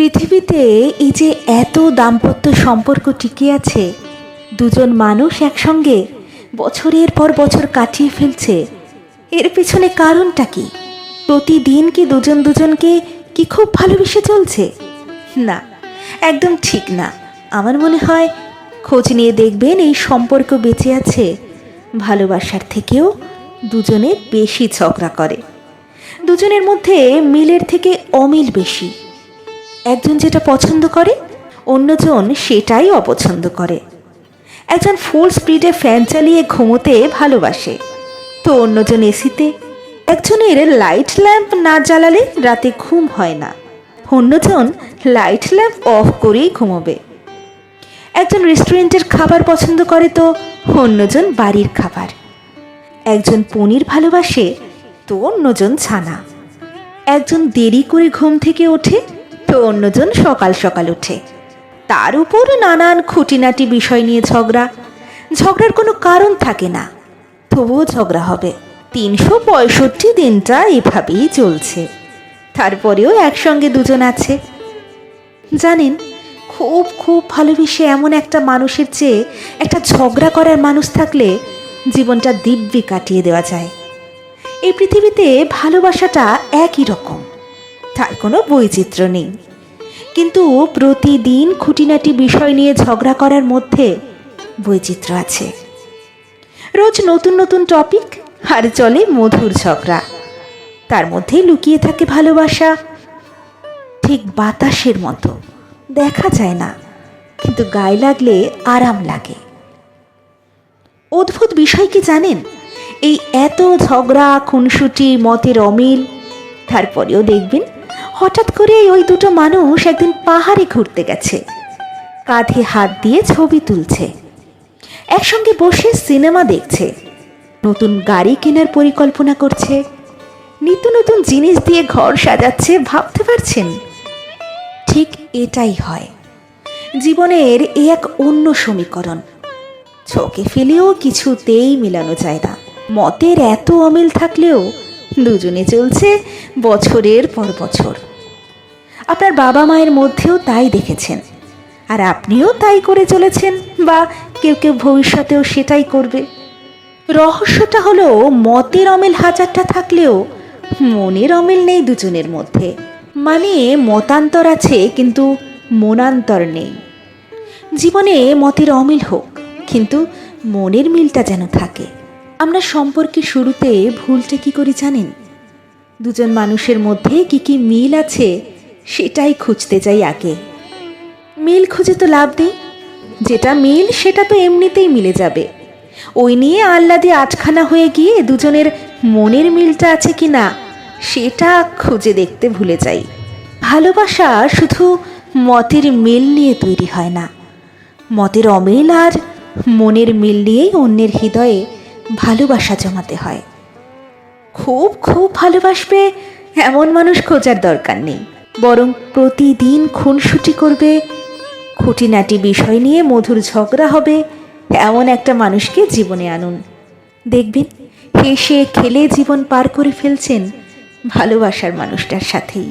পৃথিবীতে এই যে এত দাম্পত্য সম্পর্ক টিকে আছে, দুজন মানুষ একসঙ্গে বছরের পর বছর কাটিয়ে ফেলছে, এর পেছনে কারণটা কি? প্রতিদিন কি দুজন দুজনকে কি খুব ভালোবেসে চলছে? না, একদম ঠিক না। আমার মনে হয় খোঁজ নিয়ে দেখবেন এই সম্পর্ক বেঁচে আছে, ভালোবাসার থেকেও দুজনে বেশি ঝগড়া করে। দুজনের মধ্যে মিলের থেকে অমিল বেশি। একজন যেটা পছন্দ করে, অন্যজন সেটাই অপছন্দ করে। একজন ফুল স্পিডে ফ্যান চালিয়ে ঘুমোতে ভালোবাসে। তো অন্যজন এসিতে, একজনের লাইট ল্যাম্প না জ্বালালে রাতে ঘুম হয় না। অন্যজন লাইট ল্যাম্প অফ করেই ঘুমোবে। একজন রেস্টুরেন্টের খাবার পছন্দ করে তো অন্যজন বাড়ির খাবার। একজন পনির ভালোবাসে তো অন্যজন ছানা। একজন দেরি করে ঘুম থেকে ওঠে তো অন্যজন সকাল সকাল ওঠে তার উপর নানান খুঁটিনাটি বিষয় নিয়ে ঝগড়া। ঝগড়ার কোনো কারণ থাকে না। তবুও ঝগড়া হবে। তিনশো পঁয়ষট্টি দিনটা এভাবেই চলছে। তারপরেও একসঙ্গে দুজন আছে। জানেন, খুব খুব ভালোবেসে এমন একটা মানুষের চেয়ে একটা ঝগড়া করার মানুষ থাকলে জীবনটা দিব্যি কাটিয়ে দেওয়া যায়। এই পৃথিবীতে ভালোবাসাটা একই রকম। তার কোনো বৈচিত্র্য নেই। কিন্তু প্রতিদিন খুঁটিনাটি বিষয় নিয়ে ঝগড়া করার মধ্যে বৈচিত্র্য আছে। রোজ নতুন নতুন টপিক আর চলে মধুর ঝগড়া। তার মধ্যে লুকিয়ে থাকে ভালোবাসা। ঠিক বাতাসের মতো। দেখা যায় না, কিন্তু গায়ে লাগলে আরাম লাগে। অদ্ভুত বিষয় কি জানেন? এই এত ঝগড়া, খুনসুটি, মতের অমিল। তারপরেও দেখবেন হঠাৎ করে ওই দুটো মানুষ একদিন পাহাড়ে ঘুরতে গেছে। কাঁধে হাত দিয়ে ছবি তুলছে। একসঙ্গে বসে সিনেমা দেখছে। নতুন গাড়ি কেনার পরিকল্পনা করছে। নিত্য নতুন জিনিস দিয়ে ঘর সাজাচ্ছে ভাবতে পারছেন? ঠিক এটাই হয়। জীবনের এ এক অন্য সমীকরণ। চোখে ফেলেও কিছুতেই মেলানো যায় না। মতের এত অমিল থাকলেও দুজনে চলছে বছরের পর বছর। আপনার বাবা মায়ের মধ্যেও তাই দেখেছেন। আর আপনিও তাই করে চলেছেন বা কেউ কেউ ভবিষ্যতেও সেটাই করবে। রহস্যটা হলো, মতের অমিল হাজারটা থাকলেও মনের অমিল নেই দুজনের মধ্যে। মানে মতান্তর আছে, কিন্তু মনান্তর নেই। জীবনে মতের অমিল হোক, কিন্তু মনের মিলটা যেন থাকে। আমরা সম্পর্কে শুরুতে ভুলটা কি করি জানেন? দুজন মানুষের মধ্যে কি কি মিল আছে সেটাই খুঁজতে যাই আগে। মিল খুঁজে তো লাভ নেই। যেটা মিল, সেটা তো এমনিতেই মিলে যাবে। ওই নিয়ে আহ্লাদে আটখানা হয়ে গিয়ে দুজনের মনের মিলটা আছে কি না, সেটা খুঁজে দেখতে ভুলে যাই। ভালোবাসা শুধু মতের মিল নিয়ে তৈরি হয় না। মতের অমিল আর মনের মিল নিয়েই অন্যের হৃদয়ে ভালোবাসা জমাতে হয়। খুব খুব ভালোবাসবে এমন মানুষ খোঁজার দরকার নেই। বরং প্রতিদিন খুনসুটি করবে। খুঁটিনাটি বিষয় নিয়ে মধুর ঝগড়া হবে, এমন একটা মানুষকে জীবনে আনুন। দেখবেন, হেসে খেলে জীবন পার করে ফেলছেন ভালোবাসার মানুষটার সাথেই।